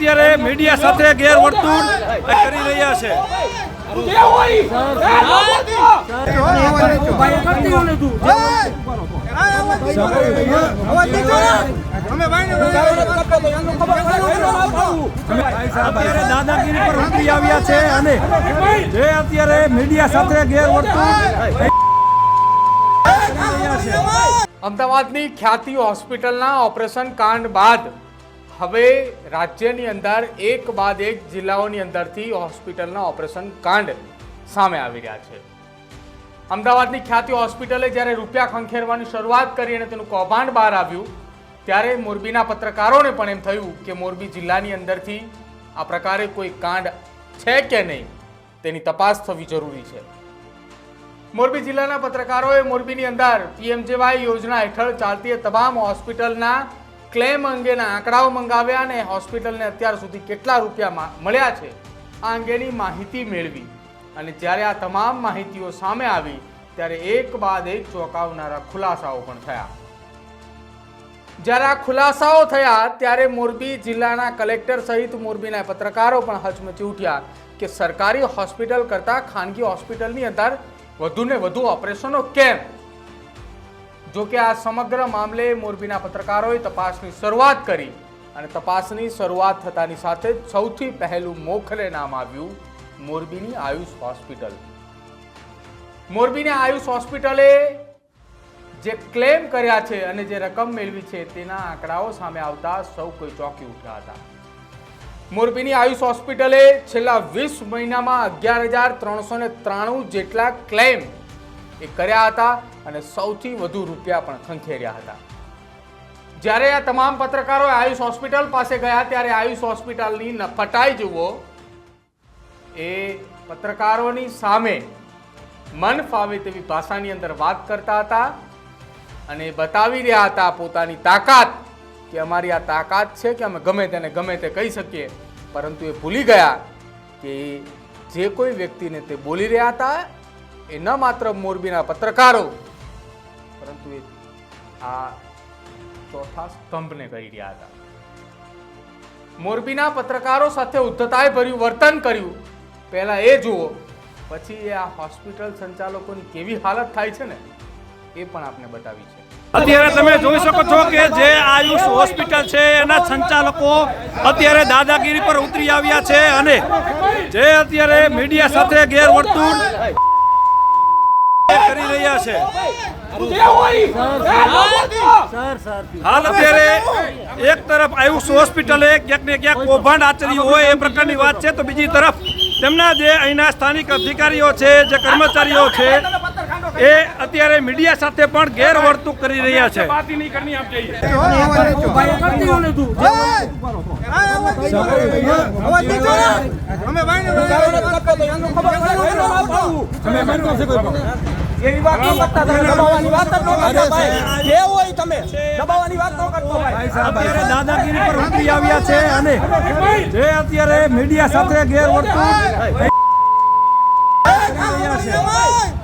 અત્યારે મીડિયા સાથે ગેરવર્તણૂક કરી રહ્યા છે. દાદાગીરી પર ઉતરી આવ્યા છે અને જે અત્યારે મીડિયા સાથે છે. અમદાવાદની ખ્યાતિ હોસ્પિટલના ઓપરેશન કાંડ બાદ હવે રાજ્યની અંદર એક બાદ એક જિલ્લાઓની અંદરથી હોસ્પિટલના ઓપરેશન કાંડ સામે આવી રહ્યા છે. અમદાવાદની ખ્યાતિ હોસ્પિટલે જ્યારે રૂપિયા ખંખેરવાની શરૂઆત કરી અને તેનું કૌભાંડ બહાર આવ્યું, ત્યારે મોરબીના પત્રકારોને પણ એમ થયું કે મોરબી જિલ્લાની અંદરથી આ પ્રકારે કોઈ કાંડ છે કે નહીં, તેની તપાસ થવી જરૂરી છે. મોરબી જિલ્લાના પત્રકારોએ મોરબીની અંદર પીએમજેવાય યોજના હેઠળ ચાલતી તમામ હોસ્પિટલના ક્લેમ અંગેના આંકડાઓ મંગાવ્યા અને હોસ્પિટલને અત્યાર સુધી કેટલા રૂપિયા મળ્યા છે, આ અંગેની માહિતી મેળવી. અને જ્યારે આ તમામ માહિતીઓ સામે આવી, ત્યારે એક બાદ એક ચોંકાવનારા ખુલાસાઓ પણ થયા. જ્યારે આ ખુલાસાઓ થયા, ત્યારે મોરબી જિલ્લાના કલેક્ટર સહિત મોરબીના પત્રકારો પણ હચમચી ઉઠ્યા કે સરકારી હોસ્પિટલ કરતાં ખાનગી હોસ્પિટલની અંદર વધુને વધુ ઓપરેશનો કેમ? જો કે આ સમગ્ર મામલે મોરબીના પત્રકારોએ તપાસની શરૂઆત કરી અને તપાસની શરૂઆત થતાની સાથે જ સૌથી પહેલું મોખરે નામ આવ્યું મોરબીની આયુષ હોસ્પિટલ. મોરબીની આયુષ હોસ્પિટલે જે ક્લેમ કર્યા છે અને જે રકમ મેળવી છે તેના આંકડાઓ સામે આવતા સૌ કોઈ ચોંકી ઉઠ્યા હતા. મોરબીની આયુષ હોસ્પિટલે છેલ્લા વીસ મહિનામાં અગિયાર હજાર ત્રણસો ને ત્રાણું જેટલા ક્લેમ એ કર્યા હતા અને સૌથી વધુ રૂપિયા પણ ખંખેર્યા હતા. જ્યારે આ તમામ પત્રકારો આયુષ હોસ્પિટલ પાસે ગયા ત્યારે આયુષ હોસ્પિટલની ન- ફટાઈ જુઓ. એ પત્રકારોની સામે મન ફાવે તેવી ભાષાની અંદર વાત કરતા હતા અને બતાવી રહ્યા હતા પોતાની તાકાત કે અમારી આ તાકાત છે કે અમે ગમે તેને ગમે તે કહી શકીએ. પરંતુ એ ભૂલી ગયા કે જે કોઈ વ્યક્તિને તે બોલી રહ્યા હતા એ ન માત્ર મોરબીના પત્રકારો, પરંતુ એ આ ચોથા સ્તંભને કહી રહ્યા હતા. મોરબીના પત્રકારો સાથે ઉદ્ધતાએ ભર્યું, વર્તન કર્યું. પહેલાં એ જુઓ, પછી એ આ હોસ્પિટલ સંચાલકોની કેવી હાલત થાય છે ને, એ પણ આપણે બતાવી છે. અત્યારે તમે જોઈ શકો છો કે જે આયુષ હોસ્પિટલ છે, એના સંચાલકો અત્યારે દાદાગીરી પર ઉતરી આવ્યા છે અને જે અત્યારે મીડિયા સાથે ગેરવર્તણૂક કરી રહ્યા છે. હાલ અત્યારે એક તરફ આયુષ હોસ્પિટલે ક્યાંક ને ક્યાંક કૌભાંડ આચર્યું હોય એ પ્રકારની વાત છે. તો બીજી તરફ તેમના જે અહીંના સ્થાનિક અધિકારીઓ છે, જે કર્મચારીઓ છે એ અત્યારે મીડિયા સાથે પણ ગેરવર્તુક કરી રહ્યા છે એવી વાત ન કરતા તમે દબાવવાની વાત જ ન કરતા ભાઈ જે હોય તમે દબાવવાની વાત ન કરતો ભાઈ અત્યારે દાદાગીરી પર ઉતરી આવ્યા છે અને જે અત્યારે મીડિયા સાથે ગેરવર્તુક રહ્યા છે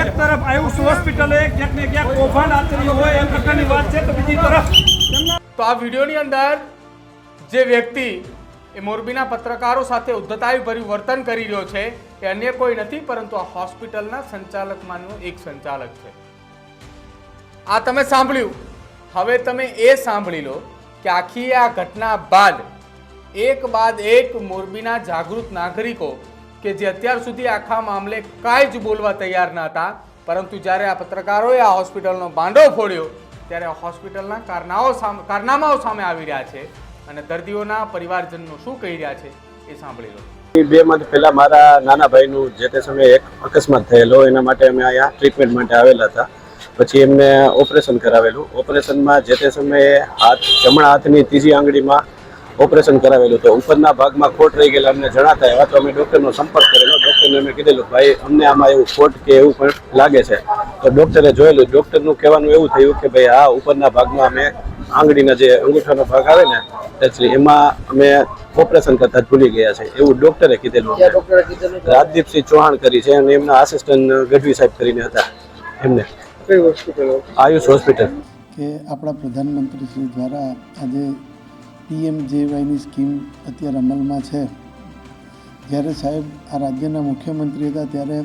એક તરફ આયુષ હોસ્પિટલે ક્યાંક ને ક્યાંક કૌભાંડ આચર્યું હોય એ પ્રકારની વાત છે તો બીજી તરફ તો આ વિડીયોની અંદર જે વ્યક્તિ એ મોરબીના પત્રકારો સાથે ઉદ્ધતાવી ભર્યું વર્તન કરી રહ્યો છે એ અન્ય કોઈ નથી પરંતુ આ હોસ્પિટલના સંચાલકમાંનો એક સંચાલક છે. આ તમે સાંભળ્યું. હવે તમે એ સાંભળી લો કે આખી આ ઘટના બાદ એક બાદ એક મોરબીના જાગૃત નાગરિકો કે જે અત્યાર સુધી આખા મામલે કાંઈ જ બોલવા તૈયાર ન હતા, પરંતુ જ્યારે આ પત્રકારોએ આ હોસ્પિટલનો બાંડો ફોડ્યો, ત્યારે હોસ્પિટલના કારનાઓ સામે, કારનામાઓ સામે આવી રહ્યા છે અને દર્દીઓના પરિવારજનો શું કહી રહ્યા છે એ સાંભળી લો. બે મંથ પહેલા મારા નાના ભાઈનું જે તે સમયે એક અકસ્માત થયેલો, એના માટે અમે અહીંયા ટ્રીટમેન્ટ માટે આવેલા હતા. પછી એમને ઓપરેશન કરાવેલું. ઓપરેશનમાં જે તે સમયે હાથ, જમણા હાથની ત્રીજી આંગળીમાં ઓપરેશન કરાવેલું તો ઉપરના ભાગમાં ખોટ રહી ગયેલા અમને જણાતા એવા તો અમે ડૉક્ટરનો સંપર્ક કરેલો. ડૉક્ટરને અમે કીધેલું ભાઈ અમને આમાં એવું ખોટ કે એવું પણ લાગે છે. તો ડૉક્ટરે જોયેલું. ડૉક્ટરનું કહેવાનું એવું થયું કે ભાઈ આ ઉપરના ભાગમાં અમે આંગળીના જે અંગૂઠાનો ભાગ આવે ને actually એમાં અમે ઓપરેશન કરતા ભૂલી ગયા છે એવું ડૉક્ટરે કીધેલું રાજદીપસિંહ ચૌહાણ કરી છે અને એમના આસિસ્ટન્ટ ગઢવી સાહેબ કરીને હતા. એમને. આયુષ હોસ્પિટલ કે આપણા પ્રધાનમંત્રી શ્રી દ્વારા આજે પીએમ જેવાયની સ્કીમ અત્યારે અમલમાં છે. જ્યારે સાહેબ આ રાજ્યના મુખ્યમંત્રી હતા ત્યારે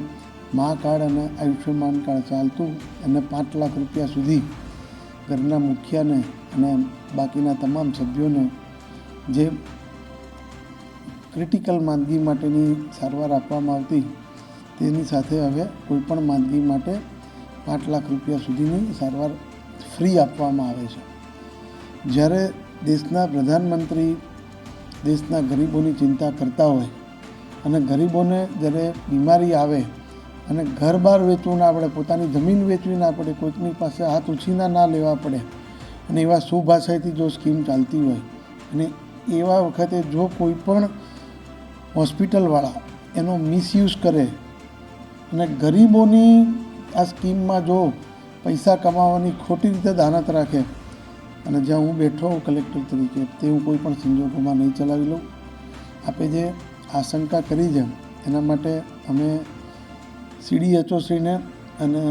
મા કાર્ડ અને આયુષ્યમાન કાર્ડ ચાલતું અને પાંચ લાખ રૂપિયા સુધી ઘરના મુખિયાને અને બાકીના તમામ સભ્યોને જે ક્રિટિકલ માંદગી માટેની સારવાર આપવામાં આવતી તેની સાથે હવે કોઈપણ માંદગી માટે પાંચ લાખ રૂપિયા સુધીની સારવાર ફ્રી આપવામાં આવે છે. જ્યારે દેશના પ્રધાનમંત્રી દેશના ગરીબોની ચિંતા કરતા હોય અને ગરીબોને જ્યારે બીમારી આવે અને ઘર બહાર વેચવું ના પડે, પોતાની જમીન વેચવી ના પડે, કોઈકની પાસે હાથ ઉછીના ના લેવા પડે અને એવા સુભાષાથી જો સ્કીમ ચાલતી હોય અને એવા વખતે જો કોઈ પણ હોસ્પિટલવાળા એનો મિસયુઝ કરે અને ગરીબોની આ સ્કીમમાં જો પૈસા કમાવાની ખોટી રીતે દાનત રાખે અને જ્યાં હું બેઠો હોઉં કલેક્ટર તરીકે તે હું કોઈ પણ સંજોગોમાં નહીં ચલાવી લઉં. આપે જે આશંકા કરી છે, એના માટે અમે સીડીએચઓશ્રીને અને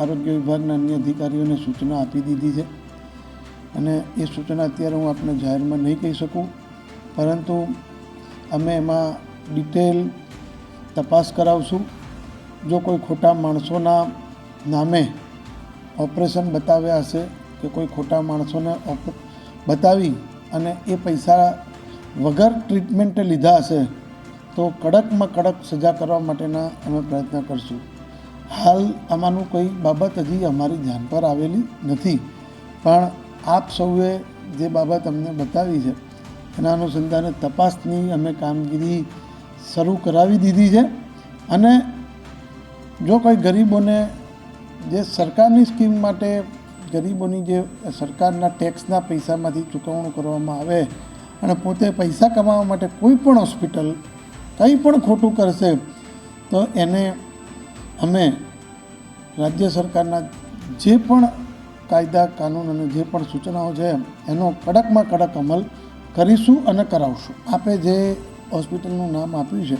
આરોગ્ય વિભાગના અન્ય અધિકારીઓને સૂચના આપી દીધી છે. અને એ સૂચના અત્યારે હું આપને જાહેરમાં નહીં કહી શકું, પરંતુ અમે એમાં ડિટેલ તપાસ કરાવશું. જો કોઈ ખોટા માણસોના નામે ઓપરેશન બતાવ્યા હશે કે કોઈ ખોટા માણસોને બતાવી અને એ પૈસા વગર ટ્રીટમેન્ટે લીધા હશે, તો કડકમાં કડક સજા કરવા માટેના અમે પ્રયત્ન કરશું. હાલ આમાંનું કોઈ બાબત હજી અમારી ધ્યાન પર આવેલી નથી. પણ આપ સૌએ જે બાબત અમને બતાવી છે, એના અનુસંધાને તપાસની અમે કામગીરી શરૂ કરાવી દીધી છે. અને જો કોઈ ગરીબોને જે સરકારની સ્કીમ માટે ગરીબોની જે સરકારના ટેક્સના પૈસામાંથી ચૂકવણું કરવામાં આવે અને પોતે પૈસા કમાવા માટે કોઈ પણ હોસ્પિટલ કંઈ પણ ખોટું કરશે, તો એને અમે રાજ્ય સરકારના જે પણ કાયદા, કાનૂન અને જે પણ સૂચનાઓ છે, એનો કડકમાં કડક અમલ કરીશું અને કરાવશું. આપે જે હોસ્પિટલનું નામ આપ્યું છે,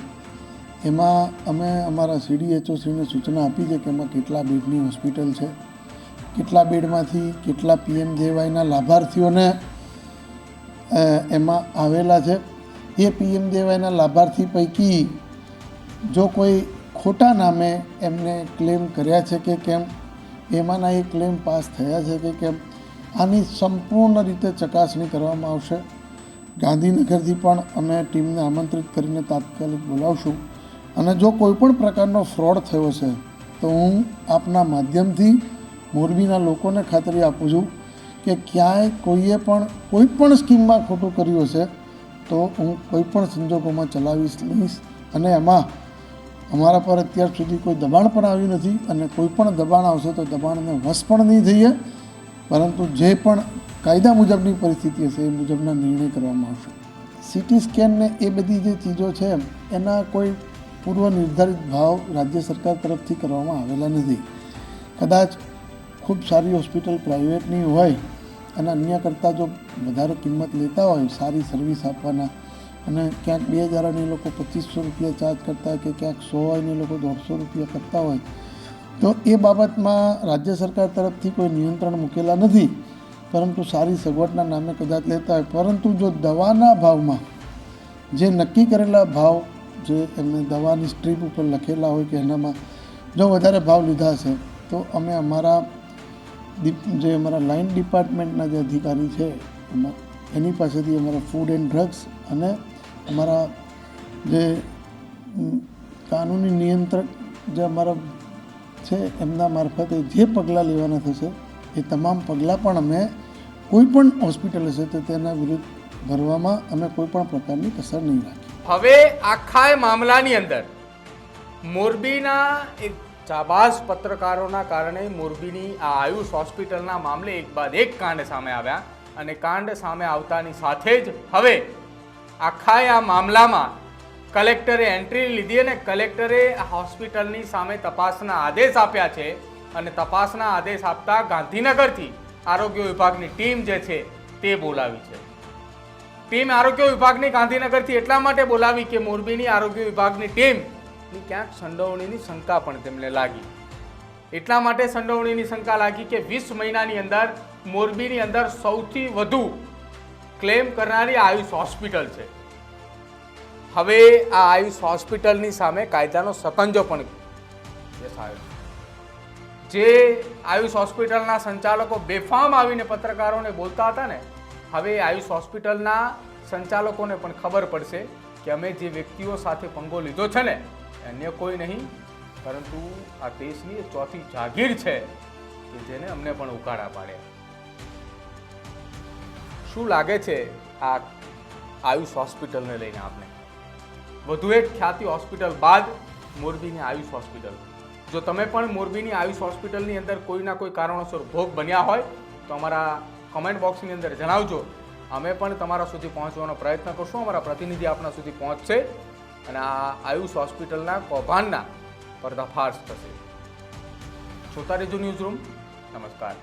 એમાં અમે અમારા સીડીએચઓશ્રીને સૂચના આપી છે કે એમાં કેટલા બેડની હોસ્પિટલ છે કેટલા બેડમાંથી, કેટલા પીએમ જેવાયના લાભાર્થીઓને એમાં આવેલા છે. એ પીએમ જેવાયના લાભાર્થી પૈકી જો કોઈ ખોટા નામે એમને ક્લેમ કર્યા છે કે કેમ, એમાંના એ ક્લેમ પાસ થયા છે કે કેમ, આની સંપૂર્ણ રીતે ચકાસણી કરવામાં આવશે. ગાંધીનગરથી પણ અમે ટીમને આમંત્રિત કરીને તાત્કાલિક બોલાવશું. અને જો કોઈ પણ પ્રકારનો ફ્રોડ થયો છે, તો હું આપના માધ્યમથી મોરબીના લોકોને ખાતરી આપું છું કે ક્યાંય કોઈએ પણ કોઈ પણ સ્કીમમાં ખોટું કર્યું હશે, તો હું કોઈ પણ સંજોગોમાં ચલાવીશ, લઈશ. અને એમાં અમારા પર અત્યાર સુધી કોઈ દબાણ પણ આવ્યું નથી અને કોઈ પણ દબાણ આવશે તો દબાણને વશ પણ નહીં થઈએ. પરંતુ જે પણ કાયદા મુજબની પરિસ્થિતિ હશે એ મુજબના નિર્ણય કરવામાં આવશે. સીટી સ્કેનને એ બધી જે ચીજો છે, એના કોઈ પૂર્વ નિર્ધારિત ભાવ રાજ્ય સરકાર તરફથી કરવામાં આવેલા નથી. કદાચ ખૂબ સારી હોસ્પિટલ પ્રાઇવેટની હોય અને અન્ય કરતાં જો વધારે કિંમત લેતા હોય, સારી સર્વિસ આપવાના, અને ક્યાંક બે હજાર એ લોકો પચીસો રૂપિયા ચાર્જ કરતા હોય કે ક્યાંક સો હોય એ લોકો દોઢસો રૂપિયા કરતા હોય, તો એ બાબતમાં રાજ્ય સરકાર તરફથી કોઈ નિયંત્રણ મૂકેલા નથી. પરંતુ સારી સગવડના નામે કદાચ લેતા હોય. પરંતુ જો દવાના ભાવમાં જે નક્કી કરેલા ભાવ, જે એમને દવાની સ્ટ્રીપ ઉપર લખેલા હોય કે એનામાં જો વધારે ભાવ લીધા હશે, તો અમે અમારા જે અમારા લાઇન ડિપાર્ટમેન્ટના જે અધિકારી છે એની પાસેથી અમારા ફૂડ એન્ડ ડ્રગ્સ અને અમારા જે કાનૂની નિયંત્રક જે અમારા છે, એમના મારફતે જે પગલાં લેવાના થશે, એ તમામ પગલાં પણ અમે કોઈ પણ હોસ્પિટલ હશે, તો તેના વિરુદ્ધ ભરવામાં અમે કોઈ પણ પ્રકારની કસર નહીં રાખીએ હવે આખા મામલાની અંદર મોરબીના એક જાબાઝ પત્રકારોના કારણે મોરબીની આ આયુષ હોસ્પિટલના મામલે એક બાદ એક કાંડ સામે આવ્યા અને કાંડ સામે આવતાની સાથે જ હવે આખા આ મામલામાં કલેક્ટરે એન્ટ્રી લીધી અને કલેક્ટરે હોસ્પિટલની સામે તપાસના આદેશ આપ્યા છે અને તપાસના આદેશ આપતા ગાંધીનગરથી આરોગ્ય વિભાગની ટીમ જે છે તે બોલાવી છે. ટીમ આરોગ્ય વિભાગની ગાંધીનગરથી એટલા માટે બોલાવી કે મોરબીની આરોગ્ય વિભાગની ટીમની ક્યાંક સંડોવણીની શંકા પણ તેમને લાગી. એટલા માટે સંડોવણીની શંકા લાગી કે વીસ મહિનાની અંદર મોરબીની અંદર સૌથી વધુ ક્લેમ કરનારી આયુષ હોસ્પિટલ છે. હવે આ આયુષ હોસ્પિટલની સામે કાયદાનો સકંજો પણ જે આયુષ હોસ્પિટલના સંચાલકો બેફામ આવીને પત્રકારોને બોલતા હતા ને, હવે આયુષ હોસ્પિટલના સંચાલકોને પણ ખબર પડશે કે અમે જે વ્યક્તિઓ સાથે પંગો લીધો છે ને અન્ય કોઈ નહીં, પરંતુ આ દેશની એ ચોથી જાગીર છે કે જેને અમને પણ ઉકાળા પાડ્યા શું લાગે છે આ આયુષ હોસ્પિટલને લઈને આપને? વધુ એક ખ્યાતિ હોસ્પિટલ બાદ મોરબીની આયુષ હોસ્પિટલ. જો તમે પણ મોરબીની આયુષ હોસ્પિટલની અંદર કોઈના કોઈ કારણોસર ભોગ બન્યા હોય, તો અમારા કમેન્ટ બોક્સની અંદર જણાવજો. અમે પણ તમારા સુધી પહોંચવાનો પ્રયત્ન કરશું. અમારા પ્રતિનિધિ આપણા સુધી પહોંચશે. અને આ આયુષ હોસ્પિટલના કૌભાંડના પર્દાફાશ થશે. જોતા રહેજો ન્યૂઝ રૂમ. નમસ્કાર.